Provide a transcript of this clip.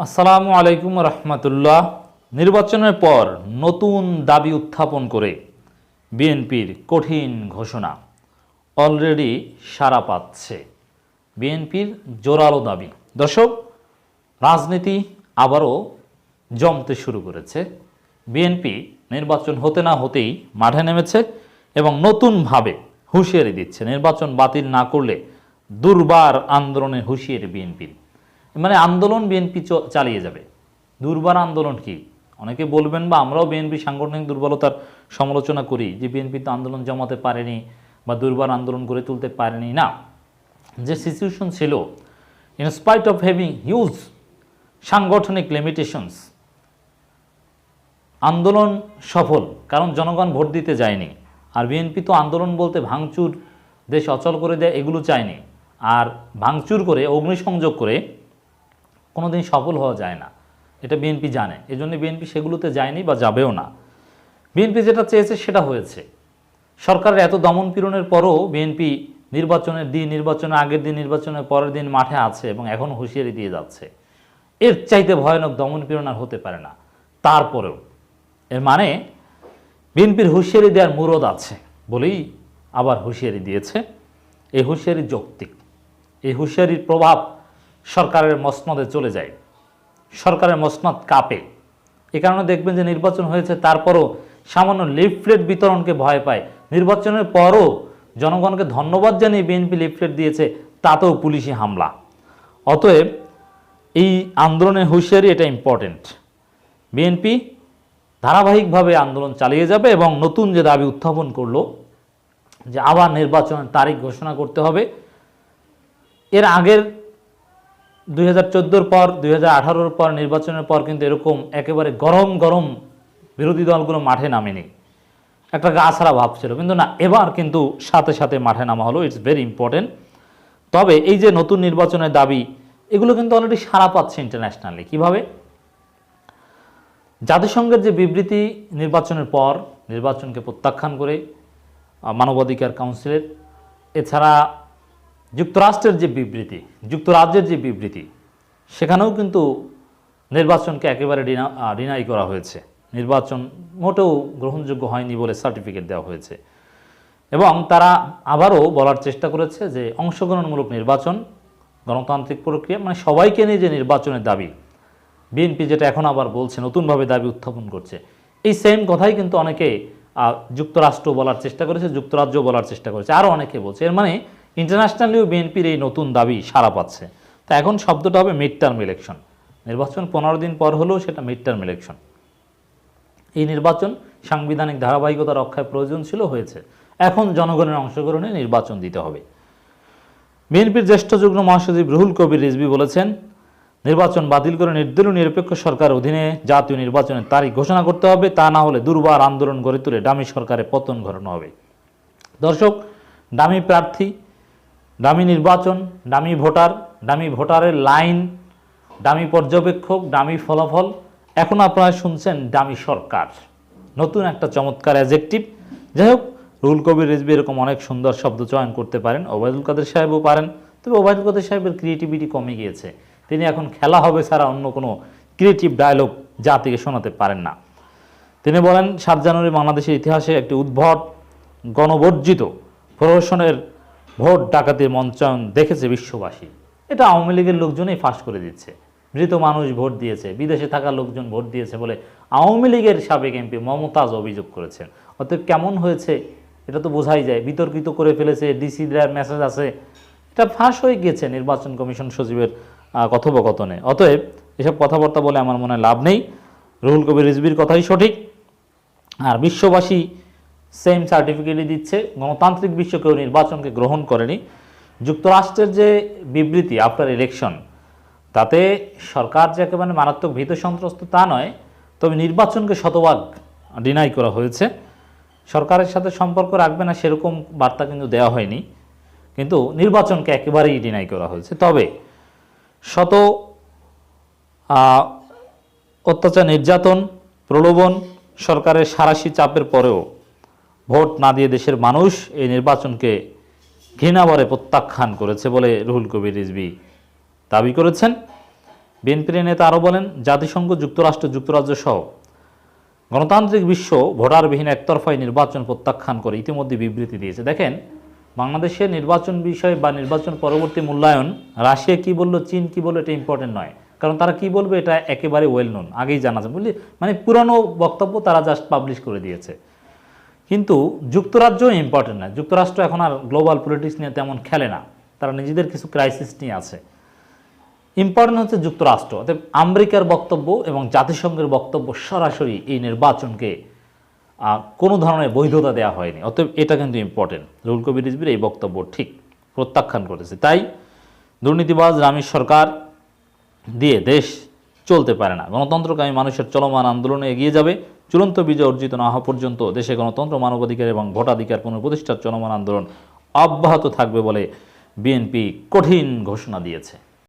আসসালামু আলাইকুম রহমতুল্লাহ। নির্বাচনের পর নতুন দাবি উত্থাপন করে বিএনপির কঠিন ঘোষণা। অলরেডি সারা পাচ্ছে বিএনপির জোরালো দাবি। দর্শক, রাজনীতি আবারও জমতে শুরু করেছে। বিএনপি নির্বাচন হতে না হতেই মাঠে নেমেছে এবং নতুনভাবে হুঁশিয়ারি দিচ্ছে। নির্বাচন বাতিল না করলে দুর্বার আন্দোলনের হুঁশিয়ারি বিএনপির। মানে আন্দোলন বিএনপি চালিয়ে যাবে। দুর্বার আন্দোলন কি? অনেকে বলবেন বা আমরাও বিএনপি সাংগঠনিক দুর্বলতার সমালোচনা করি যে বিএনপি তো আন্দোলন জমাতে পারেনি বা দুর্বার আন্দোলন গড়ে তুলতে পারেনি। না, যে সিচুয়েশন ছিল in spite of having huge সাংগঠনিক লিমিটেশনস আন্দোলন সফল, কারণ জনগণ ভোট দিতে যায়নি। আর বিএনপি তো আন্দোলন বলতে ভাঙচুর, দেশ অচল করে দেয়, এগুলো চায়নি। আর ভাঙচুর করে, অগ্নিসংযোগ করে কোনোদিন সফল হওয়া যায় না। এটা বিএনপি জানে। এই জন্য বিএনপি সেগুলোতে যায়নি বা যাবেও না। বিএনপি যেটা চেয়েছে সেটা হয়েছে। সরকারের এত দমন পীড়নের পরও বিএনপি নির্বাচনের দিন নির্বাচনের আগের দিন নির্বাচনের পরের দিন মাঠে আছে এবং এখন হুঁশিয়ারি দিয়ে যাচ্ছে। এর চাইতে ভয়ানক দমন পীড়ন আর হতে পারে না। তারপরেও। এর মানে বিএনপির হুঁশিয়ারি দেওয়ার মুরদ আছে বলেই আবার হুঁশিয়ারি দিয়েছে। এই হুঁশিয়ারি যৌক্তিক। এই হুঁশিয়ারির প্রভাব সরকারের মসনদে চলে যায়। সরকারের মসনদ কাঁপে। এ কারণে দেখবেন যে নির্বাচন হয়েছে, তারপরও সামান্য লিফলেট বিতরণকে ভয় পায়। নির্বাচনের পরও জনগণকে ধন্যবাদ জানিয়ে বিএনপি লিফলেট দিয়েছে, তাতেও পুলিশি হামলা। অতএব এই আন্দোলনের হুঁশিয়ারি এটা ইম্পর্টেন্ট বিএনপি ধারাবাহিকভাবে আন্দোলন চালিয়ে যাবে এবং নতুন যে দাবি উত্থাপন করল, যে আবার নির্বাচনের তারিখ ঘোষণা করতে হবে, এর আগের দুই পর দুই পর নির্বাচনের পর কিন্তু এরকম একেবারে গরম গরম বিরোধী দলগুলো মাঠে নামেনি। একটা গা ছাড়া ভাব ছিল। কিন্তু না, এবার কিন্তু সাথে সাথে মাঠে নামা হলো। ইটস ভেরি ইম্পর্টেন্ট তবে এই যে নতুন নির্বাচনের দাবি, এগুলো কিন্তু অলরেডি সারা পাচ্ছে ইন্টারন্যাশনালি কীভাবে? জাতিসংঘের যে বিবৃতি নির্বাচনের পর, নির্বাচনকে প্রত্যাখ্যান করে মানবাধিকার কাউন্সিলের এছাড়া যুক্তরাষ্ট্রের যে বিবৃতি, যুক্তরাজ্যের যে বিবৃতি, সেখানেও কিন্তু নির্বাচনকে একেবারে ডিনা ডিনাই করা হয়েছে। নির্বাচন মোটেও গ্রহণযোগ্য হয়নি বলে সার্টিফিকেট দেওয়া হয়েছে। এবং তারা আবারও বলার চেষ্টা করেছে যে অংশগ্রহণমূলক নির্বাচন, গণতান্ত্রিক প্রক্রিয়া মানে সবাইকে নিয়ে যে নির্বাচনের দাবি, বিএনপি যেটা এখন আবার বলছে, নতুনভাবে দাবি উত্থাপন করছে, এই সেম কথাই কিন্তু অনেকে যুক্তরাষ্ট্র বলার চেষ্টা করেছে, যুক্তরাজ্য বলার চেষ্টা করেছে আরও অনেকে বলছে। এর মানে ইন্টারন্যাশনালিও বিএনপির এই নতুন দাবি সারা পাচ্ছে। তা এখন শব্দটা হবে মিড টার্ম ইলেকশন নির্বাচন পনেরো দিন পর হলেও সেটা মিড টার্ম ইলেকশন এই নির্বাচন সাংবিধানিক ধারাবাহিকতা রক্ষায় প্রয়োজন ছিল, হয়েছে। এখন জনগণের অংশগ্রহণে নির্বাচন দিতে হবে। বিএনপির জ্যেষ্ঠ যুগ্ম মহাসচিব রুহুল কবির রিজভি বলেছেন, নির্বাচন বাতিল করে নির্দলীয় নিরপেক্ষ সরকার অধীনে জাতীয় নির্বাচনের তারিখ ঘোষণা করতে হবে, তা না হলে দুর্বার আন্দোলন গড়ে তুলে ডামি সরকারের পতন ঘটানো হবে। দর্শক ডামি প্রার্থী ডামি নির্বাচন ডামি ভোটার ডামি ভোটারের লাইন ডামি পর্যবেক্ষক, দামি ফলাফল। এখন আপনারা শুনছেন দামি সরকার। নতুন একটা চমৎকার অ্যাজেক্টিভ যাই হোক রুল কবির রিজবি এরকম অনেক সুন্দর শব্দ চয়ন করতে পারেন। ওবায়দুল কাদের সাহেবও পারেন। তবে ওবায়দুল কাদের সাহেবের ক্রিয়েটিভিটি কমে গিয়েছে। তিনি এখন খেলা হবে ছাড়া অন্য কোনো ক্রিয়েটিভ ডায়লগ জাতিকে শোনাতে পারেন না। তিনি বলেন, সাত জানুয়ারি বাংলাদেশের ইতিহাসে একটি উদ্ভট, গণবর্জিত প্রহসনের ভোট ডাকাতির মঞ্চায়ন দেখেছে বিশ্ববাসী। এটা আওয়ামী লীগের লোকজনই ফাঁস করে দিচ্ছে। মৃত মানুষ ভোট দিয়েছে, বিদেশে থাকা লোকজন ভোট দিয়েছে বলে আওয়ামী লীগের সাবেক এমপি মমতাজ অভিযোগ করেছেন। অতএব কেমন হয়েছে, এটা তো বোঝাই যায়। বিতর্কিত করে ফেলেছে ডিসি দেওয়ার মেসেজ আছে। এটা ফাঁস হয়ে গিয়েছে নির্বাচন কমিশন সচিবের কথোপকথনে। অতএব এসব কথাবার্তা বলে আমার মনে লাভ নেই। রুহুল কবির রিজবির কথাই সঠিক। আর বিশ্ববাসী সেম সার্টিফিকেটই দিচ্ছে, গণতান্ত্রিক বিশ্ব কেউ নির্বাচনকে গ্রহণ করেনি। যুক্তরাষ্ট্রের যে বিবৃতি আফটার ইলেকশন তাতে সরকার যে একেবারে মারাত্মক ভীত সন্ত্রস্ত তা নয়, তবে নির্বাচনকে শতভাগ ডিনাই করা হয়েছে। সরকারের সাথে সম্পর্ক রাখবে না সেরকম বার্তা কিন্তু দেওয়া হয়নি, কিন্তু নির্বাচনকে একেবারেই ডিনাই করা হয়েছে। তবে শত অত্যাচার, নির্যাতন, প্রলোভন সরকারের সারাশি চাপের পরেও ভোট না দিয়ে দেশের মানুষ এই নির্বাচনকে ঘৃণাভরে প্রত্যাখ্যান করেছে বলে রুহুল কবির রিজভি দাবি করেছেন। বিএনপির নেতা আরও বলেন, জাতিসংঘ, যুক্তরাষ্ট্র, যুক্তরাজ্য সহ গণতান্ত্রিক বিশ্ব ভোটারবিহীন একতরফায় নির্বাচন প্রত্যাখ্যান করে ইতিমধ্যে বিবৃতি দিয়েছে। দেখেন, বাংলাদেশের নির্বাচন বিষয় বা নির্বাচন পরবর্তী মূল্যায়ন, রাশিয়া কি বলল, চীন কি বলল, এটা ইম্পর্টেন্ট নয়। কারণ তারা কি বলবে, এটা একেবারে ওয়েল নোন আগেই জানা যায় বুঝলি মানে পুরনো বক্তব্য তারা জাস্ট পাবলিশ করে দিয়েছে। কিন্তু যুক্তরাজ্য ইম্পর্টেন্ট না। যুক্তরাষ্ট্র এখন আর গ্লোবাল পলিটিক্স নিয়ে তেমন খেলে না। তারা নিজেদের কিছু ক্রাইসিস নিয়ে আছে। ইম্পর্টেন্ট হচ্ছে যুক্তরাষ্ট্র। অতএব আমেরিকার বক্তব্য এবং জাতিসংঘের বক্তব্য সরাসরি এই নির্বাচনকে কোনো ধরনের বৈধতা দেওয়া হয়নি। অতএব এটা কিন্তু ইম্পর্টেন্ট রুল কবির রিজবির এই বক্তব্য ঠিক প্রত্যাখ্যান করেছে। তাই দুর্নীতিবাজ রামির সরকার দিয়ে দেশ চলতে পারে না। গণতন্ত্রকামী মানুষের চলমান আন্দোলনে এগিয়ে যাবে। চূড়ান্ত বিজয় অর্জিত না হওয়া পর্যন্ত দেশে গণতন্ত্র, মানবাধিকার এবং ভোটাধিকার পুনঃপ্রতিষ্ঠার চলমান আন্দোলন অব্যাহত থাকবে বলে বিএনপি কঠিন ঘোষণা দিয়েছে।